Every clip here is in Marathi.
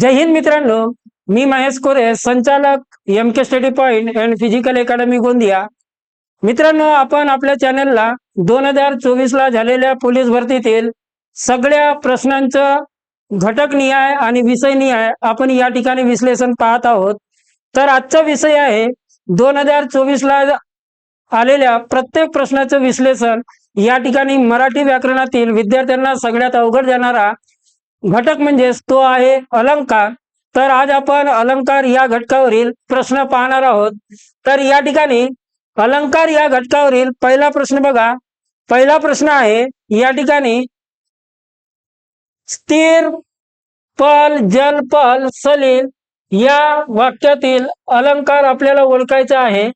जय हिंद मित्रांनो मी महेश कोरे संचालक M K study point and physical academy Gondia. मित्रांनो आपण आपल्या चॅनलला दोन हजार चोवीस ला झालेल्या पोलीस भरतीतील सगळ्या प्रश्नांचं घटक निहाय आणि विषय निहाय आपण या ठिकाणी विश्लेषण पाहत आहोत. तर आजचा विषय आहे दोन हजार चोवीस ला आलेल्या प्रत्येक प्रश्नाचं विश्लेषण या ठिकाणी मराठी व्याकरणातील विद्यार्थ्यांना सगळ्यात अवघड जाणारा घटक म्हणजेच तो आहे अलंकार. तर आज आपण अलंकार या घटकावरील प्रश्न पाहणार आहोत. तर या ठिकाणी अलंकार या घटकावरील पहिला प्रश्न बघा. पहिला प्रश्न आहे या ठिकाणी स्थिर पल जल पल सलील या वाक्यातील अलंकार आपल्याला ओळखायचा आहे.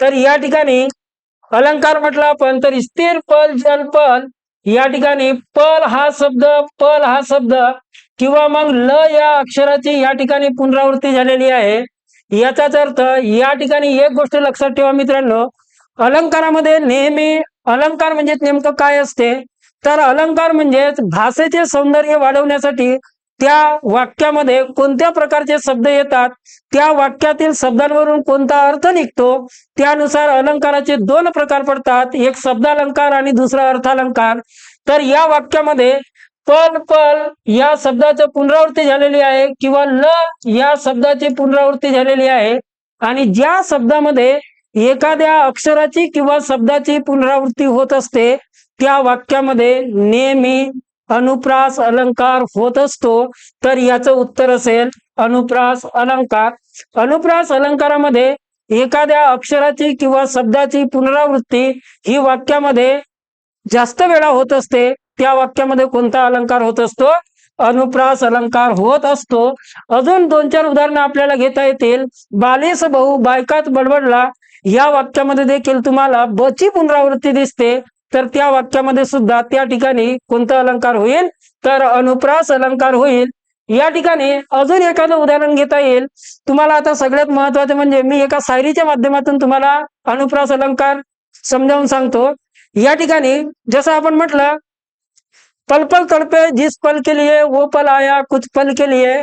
तर या ठिकाणी अलंकार म्हटलं आपण तर स्थिर पल जल पल या ठिकाणी पल हा शब्द पल हा शब्द किंवा मग ल या अक्षराची या ठिकाणी पुनरावृत्ती झालेली आहे. याचाच अर्थ या ठिकाणी एक गोष्ट लक्षात ठेवा मित्रांनो अलंकारामध्ये नेहमी अलंकार म्हणजे नेमकं काय असते? तर अलंकार म्हणजेच भाषेचे सौंदर्य वाढवण्यासाठी त्या वाक्यामध्ये कोणत्या प्रकारचे शब्द येतात? त्या वाक्यातील शब्दांवरून कोणता अर्थ निघतो? त्यानुसार अलंकाराचे दोन प्रकार पडतात एक शब्दालंकार आणि दुसरा अर्थालंकार. तर या वाक्यामध्ये पल पल या शब्दाचं पुनरावृत्ती झालेली आहे किंवा ल या शब्दाची पुनरावृत्ती झालेली आहे. आणि ज्या शब्दामध्ये एखाद्या अक्षराची किंवा शब्दाची पुनरावृत्ती होत असते त्या वाक्यामध्ये नेहमी अनुप्रास अलंकार होत असतो. तर याचं उत्तर असेल अनुप्रास अलंकार. अनुप्रास अलंकारामध्ये एखाद्या अक्षराची किंवा शब्दाची पुनरावृत्ती ही वाक्यामध्ये जास्त वेळा होत असते त्या वाक्यामध्ये कोणता अलंकार होत असतो? अनुप्रास अलंकार होत असतो. अजून दोन चार उदाहरणं आपल्याला घेता येतील. बालेस भाऊ बायकात बडबडला या वाक्यामध्ये देखील तुम्हाला बची पुनरावृत्ती दिसते. तर त्या वाक्यामध्ये सुद्धा त्या ठिकाणी कोणता अलंकार होईल? तर अनुप्रास अलंकार होईल. या ठिकाणी अजून एखादं उदाहरण घेता येईल. तुम्हाला आता सगळ्यात महत्वाचं म्हणजे मी एका शायरीच्या माध्यमातून तुम्हाला अनुप्रास अलंकार समजावून सांगतो. या ठिकाणी जसं आपण म्हटलं पल पल तड़पे जिस पल के लिए वो पल आया कुछ पल के लिए.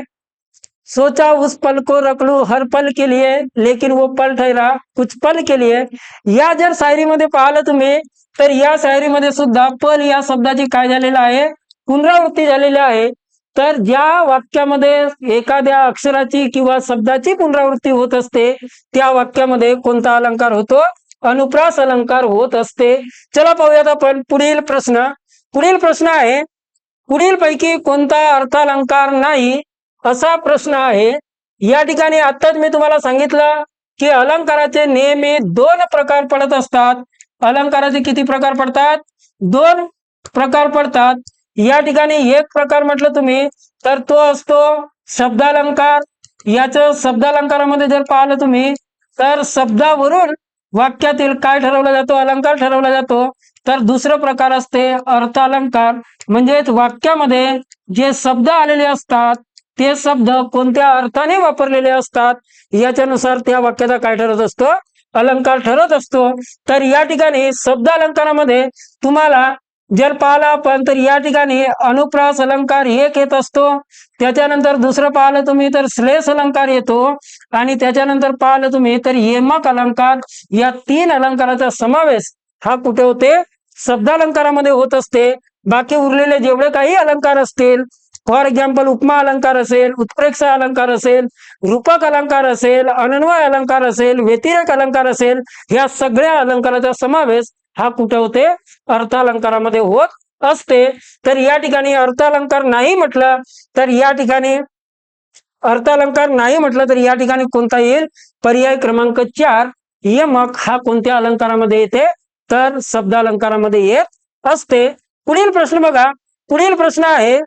सोचा उस पल को रख लू हर पल के लिए लेकिन वो पल ठहरा कुछ पल के लिए. या जर शायरीमध्ये पाहिलं तुम्ही तर या शायरीमध्ये सुद्धा पल या शब्दाची काय झालेलं आहे? पुनरावृत्ती झालेली आहे. तर ज्या वाक्यामध्ये एखाद्या अक्षराची किंवा शब्दाची पुनरावृत्ती होत असते त्या वाक्यामध्ये कोणता अलंकार होतो? अनुप्रास अलंकार होत असते. चला पाहूयात आपण पुढील प्रश्न. पुढील प्रश्न आहे पुढील पैकी कोणता अर्थालंकार नाही असा प्रश्न आहे. या ठिकाणी आताच मी तुम्हाला सांगितलं की अलंकाराचे नेहमी दोन प्रकार पडत असतात. अलंकाराचे किती प्रकार पडतात? दोन प्रकार पडतात. या ठिकाणी एक प्रकार म्हटलं तुम्ही तर तो असतो शब्दालंकार. याच शब्दालंकारामध्ये जर पाहिलं तुम्ही तर शब्दावरून वाक्यातील काय ठरवला जातो? अलंकार ठरवला जातो. तर दुसरं प्रकार असते अर्थालंकार म्हणजेच वाक्यामध्ये जे शब्द आलेले असतात ते शब्द कोणत्या अर्थाने वापरलेले असतात? याच्यानुसार त्या वाक्याचा काय ठरत असतो? अलंकार ठरत असतो. तर या ठिकाणी शब्द अलंकारामध्ये तुम्हाला जर पाहिलं आपण तर या ठिकाणी अनुप्रास अलंकार एक येत असतो. त्याच्यानंतर दुसरं पाहिलं तुम्ही तर श्लेष अलंकार येतो. आणि त्याच्यानंतर पाहिलं तुम्ही तर येमक अलंकार. या तीन अलंकाराचा समावेश हा कुठे होते? शब्दालंकारामध्ये होत असते. बाकी उरलेले जेवढे काही अलंकार असतील फॉर एक्झाम्पल उपमा अलंकार असेल उत्प्रेक्षा अलंकार असेल रूपक अलंकार असेल अनन्वय अलंकार असेल व्यतिरेक अलंकार असेल या सगळ्या अलंकाराचा समावेश हा कुठे होते? अर्थालंकारामध्ये होत असते. तर या ठिकाणी अर्थालंकार नाही म्हटलं तर या ठिकाणी अर्थालंकार नाही म्हटलं तर या ठिकाणी कोणता येईल? पर्याय क्रमांक चार यमक हा कोणत्या अलंकारामध्ये येते? तर शब्दालंकारामध्ये येत असते. पुढील प्रश्न बघा. पुढील प्रश्न आहे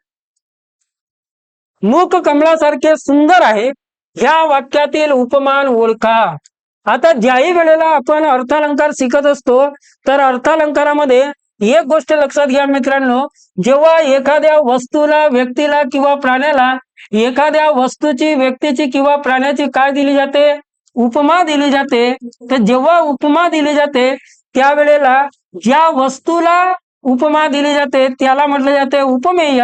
मुख कमलासारखे सुंदर आहे. ह्या वाक्यातील उपमान ओळखा. आता ज्याही वेळेला आपण अर्थालंकार शिकत असतो तर अर्थालंकारामध्ये एक गोष्ट लक्षात घ्या मित्रांनो जेव्हा एखाद्या वस्तूला व्यक्तीला किंवा प्राण्याला एखाद्या वस्तूची व्यक्तीची किंवा प्राण्याची काय दिली जाते? उपमा दिली जाते. तर जेव्हा उपमा दिली जाते त्यावेळेला ज्या वस्तूला उपमा दिली जाते त्याला म्हटलं जाते उपमेय.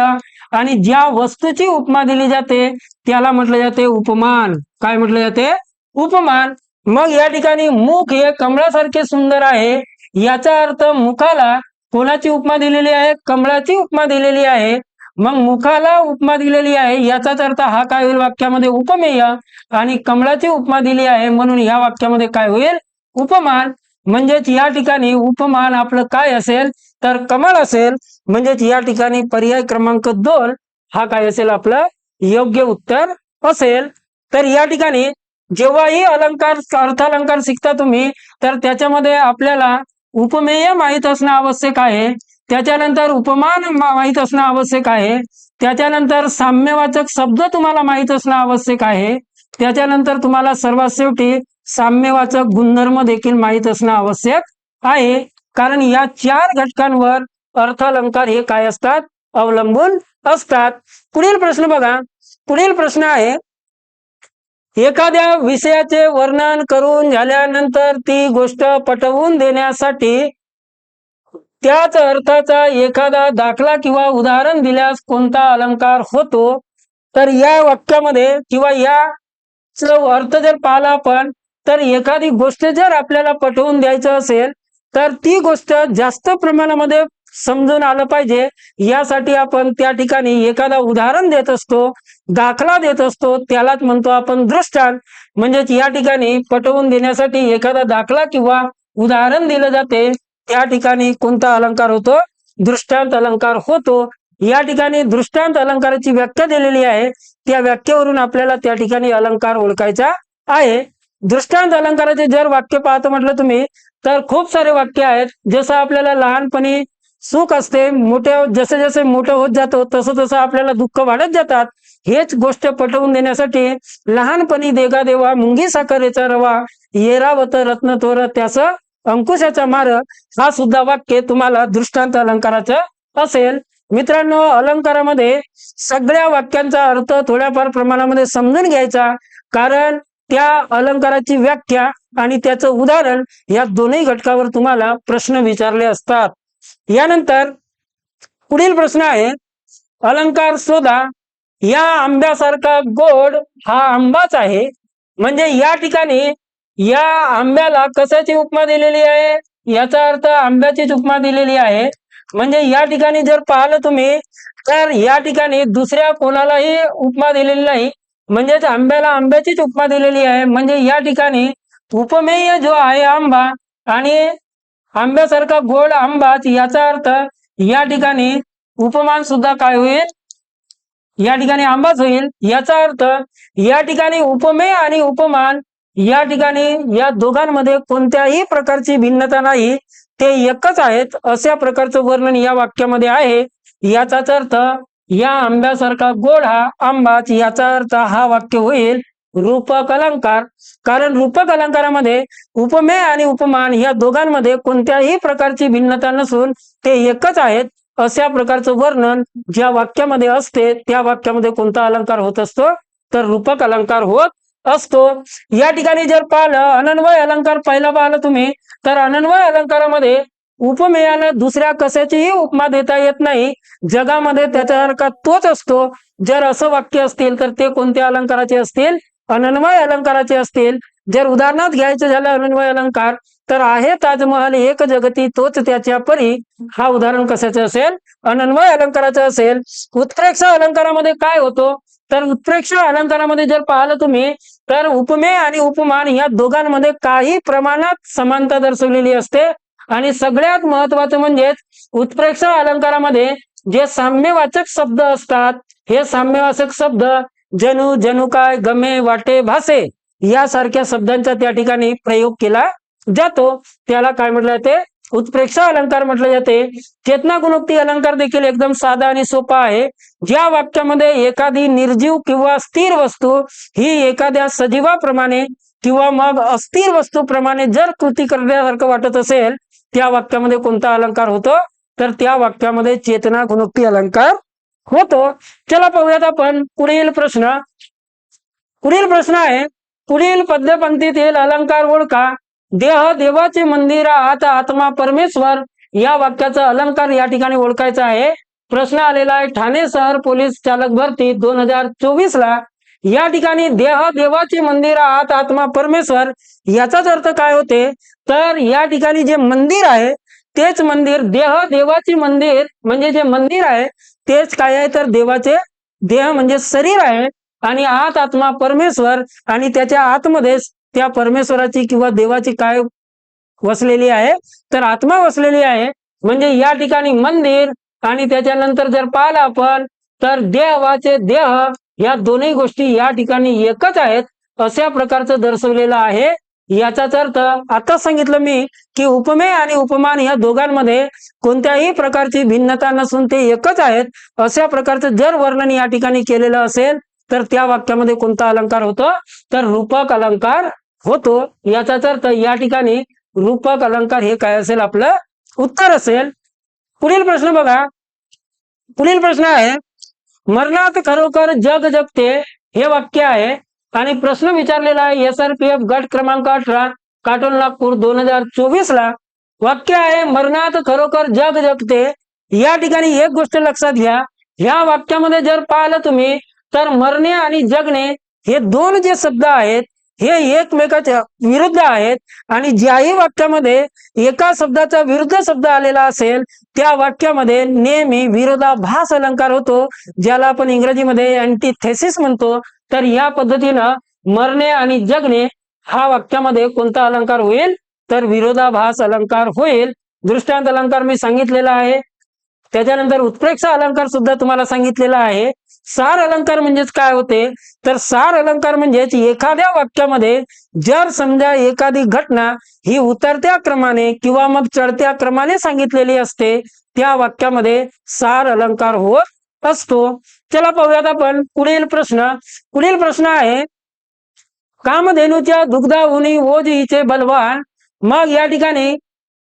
आणि ज्या वस्तूची उपमा दिली जाते त्याला म्हटलं जाते उपमान. काय म्हटलं जाते? उपमान. मग या ठिकाणी मुख हे कमळासारखे सुंदर आहे. याचा अर्थ मुखाला कोणाची उपमा दिलेली आहे कमळाची उपमा दिलेली आहे. मग मुखाला उपमा दिलेली आहे याचाच अर्थ हा काय होईल? वाक्यामध्ये उपमेय आणि कमळाची उपमा दिली आहे म्हणून या वाक्यामध्ये काय होईल? उपमान. म्हणजेच या ठिकाणी उपमान आपलं काय असेल? तर कमळ असेल. म्हणजेच या ठिकाणी पर्याय क्रमांक दोन हा काय असेल? आपलं योग्य उत्तर असेल. तर या ठिकाणी जेव्हाही अलंकार अर्थालंकार शिकता तुम्ही तर त्याच्यामध्ये आपल्याला उपमेय माहीत असणं आवश्यक आहे. त्याच्यानंतर उपमान माहीत असणं आवश्यक आहे. त्याच्यानंतर साम्यवाचक शब्द तुम्हाला माहीत असणं आवश्यक आहे. त्याच्यानंतर तुम्हाला सर्वात शेवटी साम्यवाचक गुणधर्म देखील माहीत असणं आवश्यक आहे. कारण या चार घटकांवर अर्थालंकार हे काय असतात? अवलंबून असतात. पुढील प्रश्न बघा. पुढील प्रश्न आहे एखाद्या विषयाचे वर्णन करून झाल्यानंतर ती गोष्ट पटवून देण्यासाठी त्याच अर्थाचा एखादा दाखला किंवा उदाहरण दिल्यास कोणता अलंकार होतो तर या वाक्यामध्ये किंवा या अर्थ जर पाहिला आपण तर एखादी गोष्ट जर आपल्याला पटवून द्यायचं असेल तर ती गोष्ट जास्त प्रमाणामध्ये समजून आलं पाहिजे. यासाठी आपण त्या ठिकाणी एखादा उदाहरण देत असतो दाखला देत असतो त्यालाच म्हणतो आपण दृष्टांत. म्हणजेच या ठिकाणी पटवून देण्यासाठी एखादा दाखला किंवा उदाहरण दिलं जाते. त्या ठिकाणी कोणता अलंकार होतो? दृष्टांत अलंकार होतो. या ठिकाणी दृष्टांत अलंकाराची व्याख्या दिलेली आहे. त्या व्याख्येवरून आपल्याला त्या ठिकाणी अलंकार ओळखायचा आहे. दृष्टांत अलंकाराचे जर वाक्य पाहतो म्हटलं तुम्ही तर खूप सारे वाक्य आहेत. जसं आपल्याला लहानपणी सुख असते मोठ्या जसे जसे मोठं होत जातो तसं तसं आपल्याला दुःख वाढत जातात. हेच गोष्ट पटवून देण्यासाठी लहानपणी देगा देवा मुंगी साखरेचा रवा येरावत रत्न तोर त्यास अंकुशाचा मार हा सुद्धा वाक्य तुम्हाला दृष्टांत अलंकाराचं असेल. मित्रांनो अलंकारामध्ये सगळ्या वाक्यांचा अर्थ थोड्याफार प्रमाणामध्ये समजून घ्यायचा कारण त्या अलंकाराची व्याख्या आणि त्याचं उदाहरण या दोन्ही घटकावर तुम्हाला प्रश्न विचारले असतात. यानंतर पुढील प्रश्न आहे अलंकार शोधा या आंब्यासारखा गोड हा आंबाच आहे. म्हणजे या ठिकाणी या आंब्याला कशाची उपमा दिलेली आहे? याचा अर्थ आंब्याचीच उपमा दिलेली आहे. म्हणजे या ठिकाणी जर पाहिलं तुम्ही तर या ठिकाणी दुसऱ्या कोणालाही उपमा दिलेली नाही. म्हणजेच आंब्याला आंब्याचीच उपमा दिलेली आहे. म्हणजे या ठिकाणी उपमेय जो आहे आंबा आणि आंब्यासारखा गोड आंबाच याचा अर्थ या ठिकाणी उपमान सुद्धा काय होईल? या ठिकाणी आंबाच होईल. याचा अर्थ या ठिकाणी उपमेय आणि उपमान या ठिकाणी या दोघांमध्ये कोणत्याही प्रकारची भिन्नता नाही. ते एकच आहेत. अशा प्रकारचं वर्णन या वाक्यामध्ये आहे. याचाच अर्थ या आंब्यासारखा गोड हा आंबाच. याचा अर्थ हा वाक्य होईल रूपक अलंकार कारण रूपक अलंकारामध्ये उपमेय आणि उपमान या दोघांमध्ये कोणत्याही प्रकारची भिन्नता नसून ते एकच आहेत. अशा प्रकारचं वर्णन ज्या वाक्यामध्ये असते त्या वाक्यामध्ये कोणता अलंकार होत असतो? तर रूपक अलंकार होत असतो. या ठिकाणी जर पाहिलं अनन्वय अलंकार पहिला पाहिलं तुम्ही तर अनन्वय अलंकारामध्ये उपमेयाला दुसऱ्या कशाचीही उपमा देता येत नाही. जगामध्ये त्याच्यासारखा तोच असतो. जर असं वाक्य असतील तर ते कोणत्या अलंकाराचे असतील? अनन्वय अलंकाराचे असतील. जर उदाहरणात घ्यायचं झालं अनन्वय अलंकार तर आहे ताजमहल एक जगती तोच त्याच्या परी. हा उदाहरण कशाचं असेल? अनन्वय अलंकाराचं असेल. उत्प्रेक्षा अलंकारामध्ये काय होतो? तर उत्प्रेक्षा अलंकारामध्ये जर पाहिलं तुम्ही तर उपमेय आणि उपमान या दोघांमध्ये काही प्रमाणात समानता दर्शवलेली असते. आणि सगळ्यात महत्वाचं म्हणजेच उत्प्रेक्षा अलंकारामध्ये जे साम्यवाचक शब्द असतात हे साम्यवाचक शब्द जनु काय गमे वाटे भासे यासारख्या शब्दांचा त्या ठिकाणी प्रयोग केला जातो. त्याला काय म्हटलं जाते? उत्प्रेक्षा अलंकार म्हटले जाते. चेतना गुणोक्ती अलंकार देखील एकदम साधा आणि सोपा आहे. ज्या वाक्यामध्ये एखादी निर्जीव किंवा स्थिर वस्तू ही एखाद्या सजीवाप्रमाणे किंवा मग अस्थिर वस्तूप्रमाणे जर कृती करण्यासारखं वाटत असेल त्या वाक्यामध्ये कोणता अलंकार होतो? तर त्या वाक्यामध्ये चेतना गुणोक्ती अलंकार होतो. चला पाहूयात आपण पुढील प्रश्न. पुढील प्रश्न आहे पुढील पद्यपंक्तीतील अलंकार ओळखा. देह देवाचे मंदिर आत आत्मा परमेश्वर. या वाक्याचा अलंकार या ठिकाणी ओळखायचा आहे. प्रश्न आलेला आहे ठाणे शहर पोलीस चालक भरती दोन हजार चोवीस ला या ठिकाणी देह देवाचे मंदिर आत आत्मा परमेश्वर. याचाच अर्थ काय होते? तर या ठिकाणी जे मंदिर आहे तेच मंदिर देह देवाचे मंदिर म्हणजे जे मंदिर आहे तेच काय आहे तर देवाचे देह म्हणजे शरीर आहे आणि आत आत्मा परमेश्वर आणि त्याच्या आतमध्येच त्या परमेश्वराची किंवा देवाची काय वसलेली आहे? तर आत्मा वसलेली आहे. म्हणजे या ठिकाणी मंदिर आणि त्याच्यानंतर जर पाहिलं आपण तर देवाचे देह या दोन्ही गोष्टी या ठिकाणी एकच आहेत अशा प्रकारचं दर्शवलेलं आहे. याचाच अर्थ आता सांगितलं मी की उपमेय आणि उपमान या दोघांमध्ये कोणत्याही प्रकारची भिन्नता नसून ते एकच आहेत. अशा प्रकारचं जर वर्णन या ठिकाणी केलेलं असेल तर त्या वाक्यामध्ये कोणता अलंकार होतो? तर रूपक अलंकार होतो. याचाच अर्थ या ठिकाणी रूपक अलंकार हे काय असेल? आपलं उत्तर असेल. पुढील प्रश्न बघा. पुढील प्रश्न आहे मरणात खरोखर जग जगते हे वाक्य आहे. आणि प्रश्न विचारलेला आहे एस आर पी एफ गट क्रमांक अठरा काटोल नागपूर दोन हजार चोवीस ला वाक्य आहे मरणात खरोखर जग जगते. या ठिकाणी एक गोष्ट लक्षात घ्या ह्या वाक्यामध्ये जर पाहिलं तुम्ही तर मरणे आणि जगणे हे दोन जे शब्द आहेत हे एकमेकाच्या विरुद्ध आहेत. आणि ज्याही वाक्यामध्ये एका शब्दाचा विरुद्ध शब्द आलेला असेल त्या वाक्यामध्ये नेहमी विरोधाभास अलंकार होतो ज्याला आपण इंग्रजीमध्ये अँटीथेसिस म्हणतो. तर या पद्धतीनं मरणे आणि जगणे हा वाक्यामध्ये कोणता अलंकार होईल? तर विरोधाभास अलंकार होईल. दृष्टांत अलंकार मी सांगितलेला आहे. त्याच्यानंतर उत्प्रेक्षा अलंकार सुद्धा तुम्हाला सांगितलेला आहे. सार अलंकार म्हणजेच काय होते? तर सार अलंकार म्हणजेच एखाद्या वाक्यामध्ये जर समजा एखादी घटना ही उतरत्या क्रमाने किंवा मग चढत्या क्रमाने सांगितलेली असते त्या वाक्यामध्ये सार अलंकार होत असतो. चला पाहूयात आपण पुढील प्रश्न. पुढील प्रश्न आहे कामधेनूच्या दुग्धाहुनी ओझीचे बलवान. मग या ठिकाणी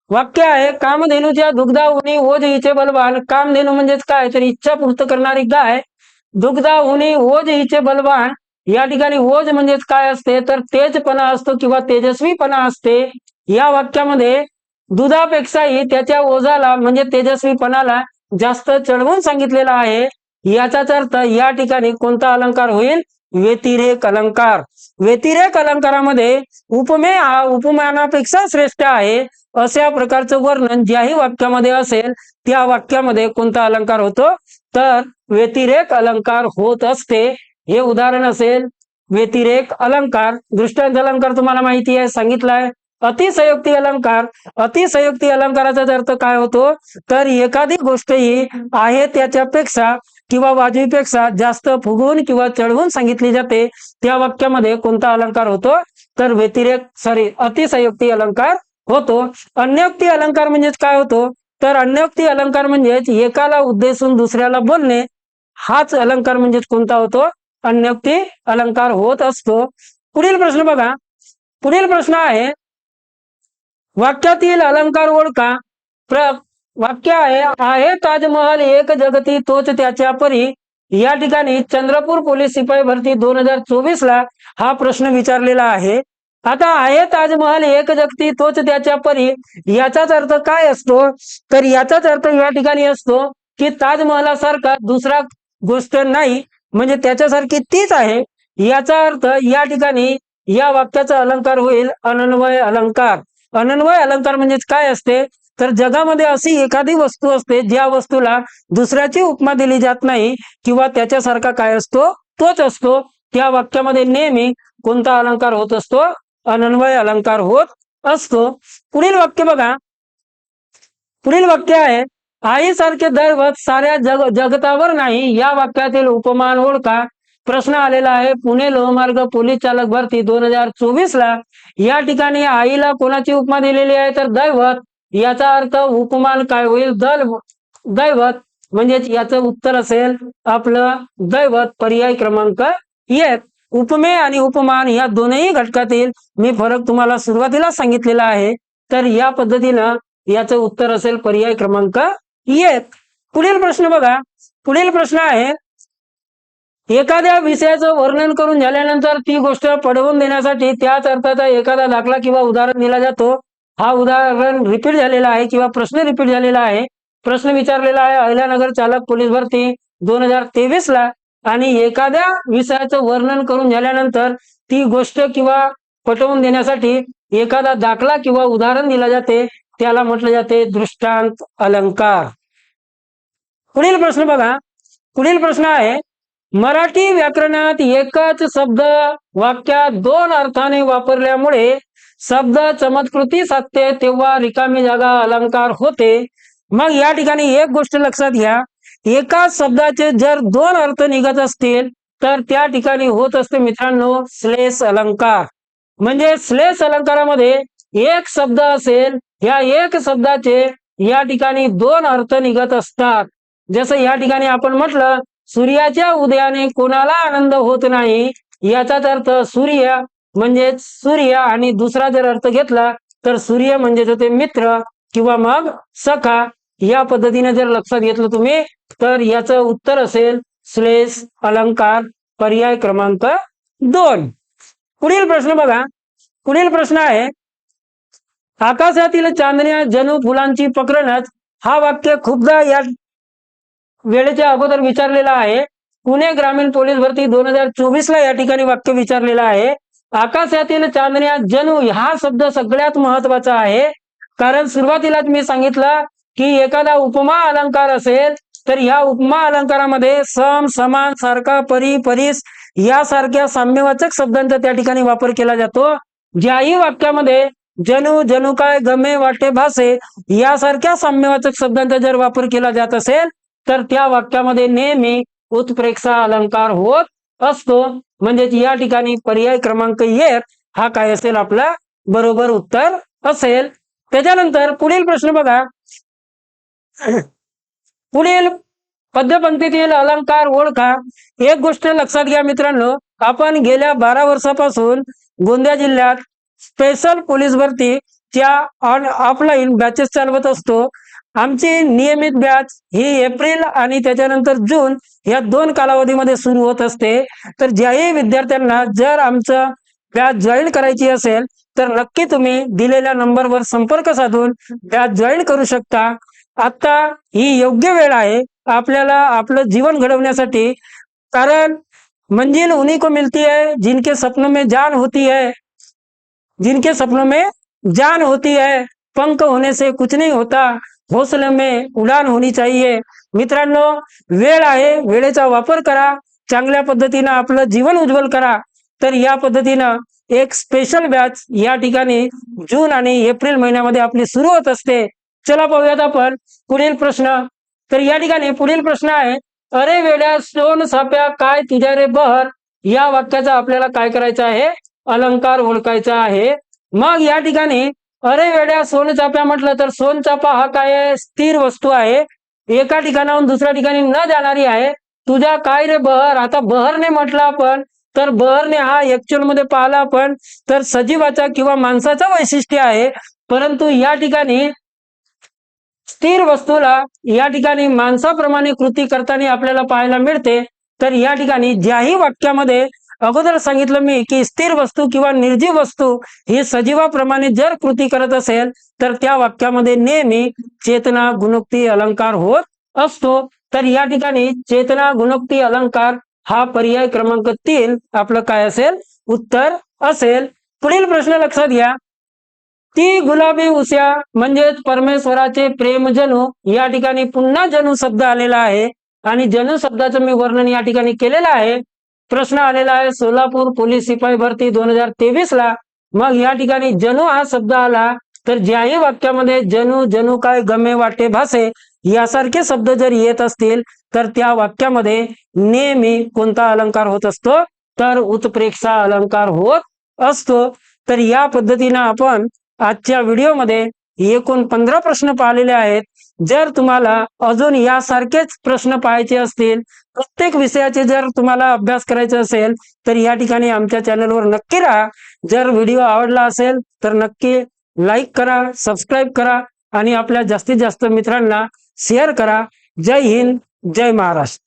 वाक्य आहे कामधेनूच्या दुग्धाहुनी ओझीचे हिचे बलवान. कामधेनू म्हणजेच काय? तर इच्छा पूर्त करणारी गाय. दुग्धाहुनी ओझ हिचे बलवान. या ठिकाणी ओझ म्हणजेच काय असते? तर तेजपणा असतो किंवा तेजस्वीपणा असते. या वाक्यामध्ये दुधापेक्षाही त्याच्या ओझाला म्हणजे तेजस्वीपणाला जास्त चढवून सांगितलेला आहे. याचाच अर्थ या ठिकाणी कोणता अलंकार होईल? व्यतिरेक अलंकार. व्यतिरेक अलंकारामध्ये उपमेय हा उपमानापेक्षा श्रेष्ठ आहे. अशा प्रकारचं वर्णन ज्याही वाक्यामध्ये असेल त्या वाक्यामध्ये कोणता अलंकार होतो? तर व्यतिरेक अलंकार होत असते. हे उदाहरण असेल व्यतिरेक अलंकार. दृष्टांत अलंकार तुम्हाला माहिती आहे सांगितलाय. अतिसयोक्ती अलंकार अतिसयोक्ती अलंकाराचा अर्थ काय होतो तर एखादी गोष्ट ही आहे त्याच्यापेक्षा किंवा वाजवीपेक्षा जास्त फुगवून किंवा चढवून सांगितली जाते त्या वाक्यामध्ये कोणता अलंकार होतो? तर व्यतिरेक सॉरी अतिसयोक्ती अलंकार होतो. अन्योक्ती अलंकार म्हणजेच काय होतो? तर अन्योक्ती अलंकार म्हणजेच एकाला उद्देशून दुसऱ्याला बोलणे हाच अलंकार म्हणजेच कोणता होतो? अन्योक्ती अलंकार होत असतो. पुढील प्रश्न बघा. पुढील प्रश्न आहे वाक्यातील अलंकार ओळखा प्र वाक्य आहे आहे ताजमहल एक जगती तोच त्याच्या परी. या ठिकाणी चंद्रपूर पोलीस शिपाई भरती दोन हजार चोवीस ला हा प्रश्न विचारलेला आहे. आता आहे ताजमहल एक जगती तोच त्याच्या परी. याचाच अर्थ काय असतो? तर याचाच अर्थ या ठिकाणी असतो की ताजमहलासारखा दुसरा गोष्ट नाही म्हणजे त्याच्यासारखी तीच आहे. याचा अर्थ या ठिकाणी या वाक्याचा अलंकार होईल अनन्वय अलंकार. अनन्वय अलंकार म्हणजे काय असते? तर जगामध्ये अशी एखादी वस्तू असते ज्या वस्तूला दुसऱ्याची उपमा दिली जात नाही किंवा त्याच्यासारखा काय असतो? तोच असतो. त्या वाक्यामध्ये नेहमी कोणता अलंकार होत असतो? अनन्वय अलंकार होत असतो. पुढील वाक्य बघा. पुढील वाक्य आहे आईसारखे दैवत साऱ्या जग जगतावर नाही. या वाक्यातील उपमान ओळखा. प्रश्न आलेला आहे पुणे लोहमार्ग पोलीस चालक भरती दोन हजार चोवीस ला या ठिकाणी आईला कोणाची उपमा दिलेली आहे? तर दैवत. याचा अर्थ उपमान काय होईल? दल दैवत. म्हणजेच याचं उत्तर असेल आपलं दैवत पर्याय क्रमांक एक. उपमे आणि उपमान या दोनही घटकातील मी फरक तुम्हाला सुरुवातीला सांगितलेला आहे. तर या पद्धतीनं याचं उत्तर असेल पर्याय क्रमांक एक. पुढील प्रश्न बघा. पुढील प्रश्न आहे एखाद्या विषयाचं वर्णन करून झाल्यानंतर ती गोष्ट पडवून देण्यासाठी त्याच अर्थाचा एखादा दाखला किंवा उदाहरण दिला जातो. हा उदाहरण रिपीट झालेला आहे किंवा प्रश्न रिपीट झालेला आहे. प्रश्न विचारलेला आहे. अहिल्यानगर चालक पोलीस भरती दोन हजार तेवीस ला आणि एखाद्या विषयाचं वर्णन करून झाल्यानंतर ती गोष्ट किंवा पटवून देण्यासाठी एखादा दाखला किंवा उदाहरण दिला जाते. त्याला म्हटलं जाते दृष्टांत अलंकार. पुढील प्रश्न बघा. पुढील प्रश्न आहे मराठी व्याकरणात एकच शब्द वाक्यात दोन अर्थाने वापरल्यामुळे शब्द चमत्कृती साधते तेव्हा रिकामी जागा अलंकार होते. मग या ठिकाणी एक गोष्ट लक्षात घ्या. एकाच शब्दाचे जर दोन अर्थ निघत असतील तर त्या ठिकाणी होत असते मित्रांनो श्लेष अलंकार. म्हणजे श्लेष अलंकारामध्ये एक शब्द असेल या एक शब्दाचे या ठिकाणी दोन अर्थ निघत असतात. जसं या ठिकाणी आपण म्हटलं सूर्याच्या उदयाने कोणाला आनंद होत नाही याचाच अर्थ सूर्य म्हणजे सूर्य आणि दुसरा जर अर्थ घेतला तर सूर्य म्हणजे ते मित्र किंवा मग सखा. या पद्धतीने जर लक्षात घेतलं तुम्ही तर याचं उत्तर असेल श्लेष अलंकार पर्याय क्रमांक दोन. पुढील प्रश्न बघा. पुढील प्रश्न आहे आकाशातील चांदण्या जणू फुलांची पकडणच हा वाक्य खूपदा या वेळेच्या अगोदर विचारलेला आहे. पुणे ग्रामीण पोलीस भरती दोन हजार चोवीस ला या ठिकाणी वाक्य विचारलेलं आहे. आकाशातील चांदण्या जणू हा शब्द सगळ्यात महत्त्वाचा आहे. कारण सुरुवातीलाच मी सांगितलं की एखादा उपमा अलंकार असेल तर ह्या उपमा अलंकारामध्ये सम समान सारखा परी परीस यासारख्या साम्यवाचक शब्दांचा त्या ठिकाणी वापर केला जातो. ज्याही वाक्यामध्ये जणू जणू काय गमे वाटे भासे यासारख्या साम्यवाचक शब्दांचा जर वापर केला जात असेल तर त्या वाक्यामध्ये नेहमी उत्प्रेक्षा अलंकार होत असतो. म्हणजेच या ठिकाणी पर्याय क्रमांक एक हा काय असेल? आपला बरोबर उत्तर असेल. त्याच्यानंतर पुढील प्रश्न बघा. पुढील पद्यपंक्तीतील अलंकार ओळखा. एक गोष्ट लक्षात घ्या मित्रांनो. आपण गेल्या बारा वर्षापासून गोंदिया जिल्ह्यात स्पेशल पोलीस भरती च्या ऑन ऑफलाईन बॅचेस चालवत असतो. आमची नियमित बॅच ही एप्रिल आणि त्याच्यानंतर जून या दोन कालावधीमध्ये सुरू होत असते. तर ज्याही विद्यार्थ्यांना जर आमचं बॅच जॉईन करायची असेल तर नक्की तुम्ही दिलेल्या नंबरवर संपर्क साधून बॅच जॉईन करू शकता. आता ही योग्य वेळ आहे. आपल्याला आपलं जीवन घडवण्यासाठी कारण मंजिल उन्हीं को मिलती है जिनके सपनों में जान होती है. जिनके सपनों में जान होती है. पंख होने से कुछ नहीं होता. हौसले में उडान होणी चाहिए। मित्रांनो वेळ आहे वेळेचा वापर करा चांगल्या पद्धतीनं आपलं जीवन उज्ज्वल करा. तर या पद्धतीनं एक स्पेशल बॅच या ठिकाणी जून आणि एप्रिल महिन्यामध्ये आपली सुरू होत असते. चला पाहूयात आपण पुढील प्रश्न. तर या ठिकाणी पुढील प्रश्न आहे अरे वेड्या सोन साप्या काय तुझ्या रे बहर? या वाक्याचा आपल्याला काय करायचं आहे? अलंकार ओळखायचा आहे. मग या ठिकाणी अरे वेड्या सोनचाप्या म्हटलं तर सोनचापा हा काय स्थिर वस्तू आहे? एका ठिकाणाहून दुसऱ्या ठिकाणी न जाणारी आहे. तुझ्या काय रे बहर? आता बहरने म्हटलं आपण तर बहरने हा ऍक्च्युअलमध्ये पाहिला आपण तर सजीवाचा किंवा माणसाचं वैशिष्ट्य आहे. परंतु या ठिकाणी स्थिर वस्तूला या ठिकाणी माणसाप्रमाणे कृती करताना आपल्याला पाहायला मिळते. तर या ठिकाणी ज्याही वाक्यामध्ये अगोदर सांगितलं मी की स्थिर वस्तू किंवा निर्जीव वस्तू ही सजीवाप्रमाणे जर कृती करत असेल तर त्या वाक्यामध्ये नेहमी चेतना गुणोक्ती अलंकार होत असतो. तर या ठिकाणी चेतना गुणोक्ती अलंकार हा पर्याय क्रमांक तीन आपलं काय असेल? उत्तर असेल. पुढील प्रश्न लक्षात घ्या. ती गुलाबी उस्या म्हणजेच परमेश्वराचे प्रेम जणू या ठिकाणी पुन्हा जणू शब्द आलेला आहे. आणि जणू शब्दाचं मी वर्णन या ठिकाणी केलेलं आहे. प्रश्न आलेला आहे सोलापूर पोलीस शिपाई भरती दोन हजार तेवीस ला मग या ठिकाणी जणू हा शब्द आला तर ज्याही वाक्यामध्ये जणू जणू काय गमे वाटे भासे यासारखे शब्द जर येत असतील तर त्या वाक्यामध्ये नेहमी कोणता अलंकार होत असतो? तर उत्प्रेक्षा अलंकार होत असतो. तर या पद्धतीनं आपण आजच्या व्हिडिओमध्ये एकूण पंधरा प्रश्न पाहिलेले आहेत. जर तुम्हाला अजून यासारखेच प्रश्न पाहायचे असतील प्रत्येक विषयाचे जर तुम्हाला अभ्यास करायचा असेल तर या ठिकाणी आमच्या चॅनलवर नक्की राहा. जर व्हिडिओ आवडला असेल तर नक्की लाईक करा सबस्क्राईब करा आणि आपल्या जास्तीत जास्त मित्रांना शेअर करा. जय हिंद जय महाराष्ट्र.